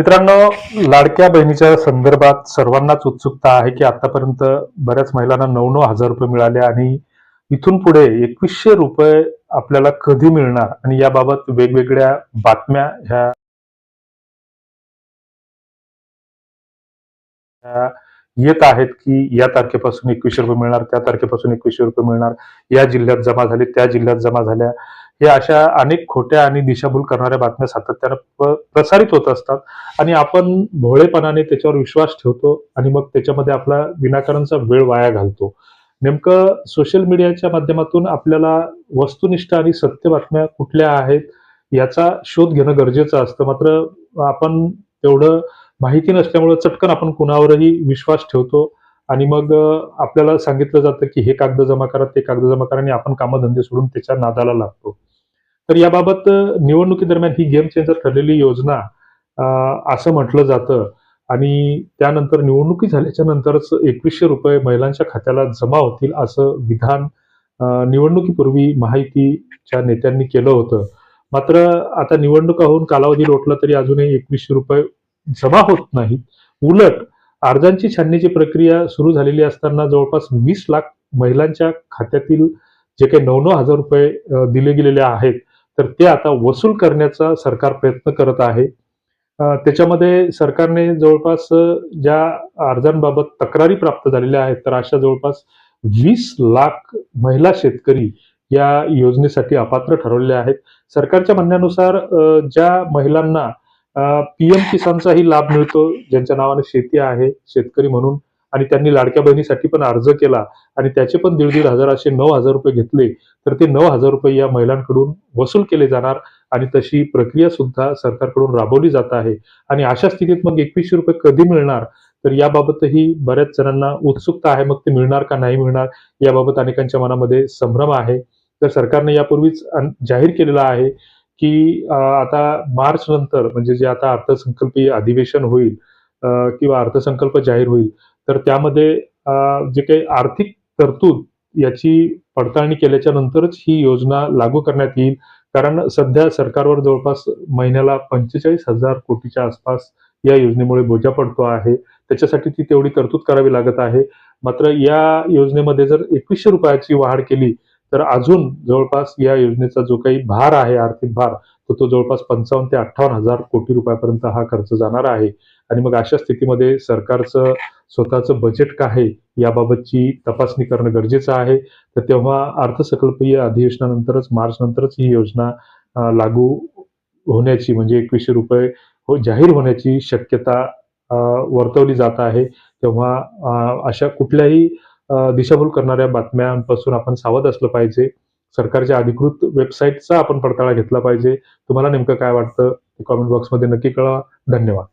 मित्रांनो लाडक्या बहिणीच्या संदर्भात सर्वांनाच उत्सुकता आहे की आतापर्यंत बऱ्याच महिलांना नऊ नऊ हजार रुपये मिळाले आणि इथून पुढे एकवीसशे रुपये आपल्याला कधी मिळणार? आणि याबाबत वेगवेगळ्या बातम्या ह्या येत आहेत की या तारखेपासून एकवीसशे रुपये मिळणार त्या तारखेपासून एकवीसशे रुपये मिळणार या जिल्ह्यात जमा झाले त्या जिल्ह्यात जमा झाल्या. हे अशा अनेक खोट्या आणि दिशाभूल करणाऱ्या बातम्या सातत्यानं प- प्रसारित होत असतात. आणि आपण भोळेपणाने त्याच्यावर विश्वास ठेवतो आणि मग त्याच्यामध्ये आपला विनाकारणचा वेळ वाया घालतो. नेमकं सोशल मीडियाच्या माध्यमातून आपल्याला वस्तुनिष्ठ आणि सत्य बातम्या कुठल्या आहेत याचा शोध घेणं गरजेचं असतं. मात्र आपण तेवढं माहिती नसल्यामुळं चटकन आपण कुणावरही विश्वास ठेवतो आणि मग आपल्याला सांगितलं जातं की हे कागद जमा करा ते कागद जमा करा आणि आपण कामधंदे सोडून त्याच्या नादाला लागतो. तर याबाबत अं, निवडणुकीदरम्यान ही गेम चेंजर ठरलेली योजना असं म्हटलं जातं. आणि त्यानंतर निवडणुकी झाल्याच्या नंतरच एकवीसशे रुपये महिलांच्या खात्याला जमा होतील असं विधान निवडणुकीपूर्वी माहितीच्या नेत्यांनी केलं होतं. मात्र आता निवडणुका होऊन कालावधी लोटला तरी अजूनही एकवीसशे रुपये जमा होत नाहीत. उलट अर्जांची छाननीची प्रक्रिया सुरू झालेली असताना जवळपास वीस लाख महिलांच्या खात्यातील जे काही नऊ नऊ हजार रुपये दिले गेलेले आहेत तर ते आता वसूल करण्याचा सरकार प्रयत्न करत आहे. त्याच्यामध्ये सरकारने जवळपास ज्या अर्जांबाबत तक्रारी प्राप्त झालेल्या आहेत तर अशा जवळपास वीस लाख महिला शेतकरी या योजनेसाठी अपात्र ठरवलेल्या आहेत. सरकारच्या म्हणण्यानुसार ज्या महिलांना पीएम किसानचाही लाभ मिळतो ज्यांच्या नावाने शेती आहे शेतकरी म्हणून आणि त्यांनी लाडक्या बहिणीसाठी पण अर्ज केला आणि त्याचे पण दीड दीड हजार असे नऊ हजार रुपये घेतले तर ते नऊ हजार रुपये या महिलांकडून वसूल केले जाणार आणि तशी प्रक्रिया सुद्धा सरकारकडून राबवली जात आहे. आणि अशा स्थितीत मग एकवीसशे रुपये कधी मिळणार? तर याबाबतही बऱ्याच जणांना उत्सुकता आहे मग ते मिळणार का नाही मिळणार याबाबत अनेकांच्या मनामध्ये संभ्रम आहे. तर सरकारने यापूर्वीच जाहीर केलेला आहे की आता मार्च नंतर म्हणजे जे आता अर्थसंकल्पीय अधिवेशन होईल किंवा अर्थसंकल्प जाहीर होईल तर त्यामध्ये जे काही आर्थिक तरतूद याची पडताळणी केल्याच्या नंतरच ही योजना लागू करण्यात येईल. कारण सध्या सरकारवर जवळपास महिन्याला पंचेचाळीस हजार कोटीच्या आसपास या योजनेमुळे बोजा पडतो आहे. त्याच्यासाठी ती तेवढी तरतूद करावी लागत आहे. मात्र या योजनेमध्ये जर एकवीसशे रुपयाची वाढ केली तर अजून जवळपास या योजनेचा जो काही भार आहे आर्थिक भार तो तो जवळपास पंचावन्न ते अठ्ठावन्न हजार कोटी रुपयापर्यंत हा खर्च जाणार आहे. आणि मग अशा स्थितीमध्ये सरकारचं स्वतःचं बजेट काय आहे याबाबतची तपासणी करणं गरजेचं आहे. तर तेव्हा अर्थसंकल्पीय अधिवेशनानंतरच मार्च नंतरच ही योजना लागू होण्याची म्हणजे एकवीसशे रुपये हो जाहीर होण्याची शक्यता वर्तवली जात आहे. तेव्हा अशा कुठल्याही दिशाभूल करणाऱ्या बातम्यांपासून आपण सावध असलं पाहिजे. सरकारच्या अधिकृत वेबसाईटचा आपण पडताळा घेतला पाहिजे. तुम्हाला नेमकं काय वाटतं कॉमेंट बॉक्समध्ये नक्की कळवा. धन्यवाद.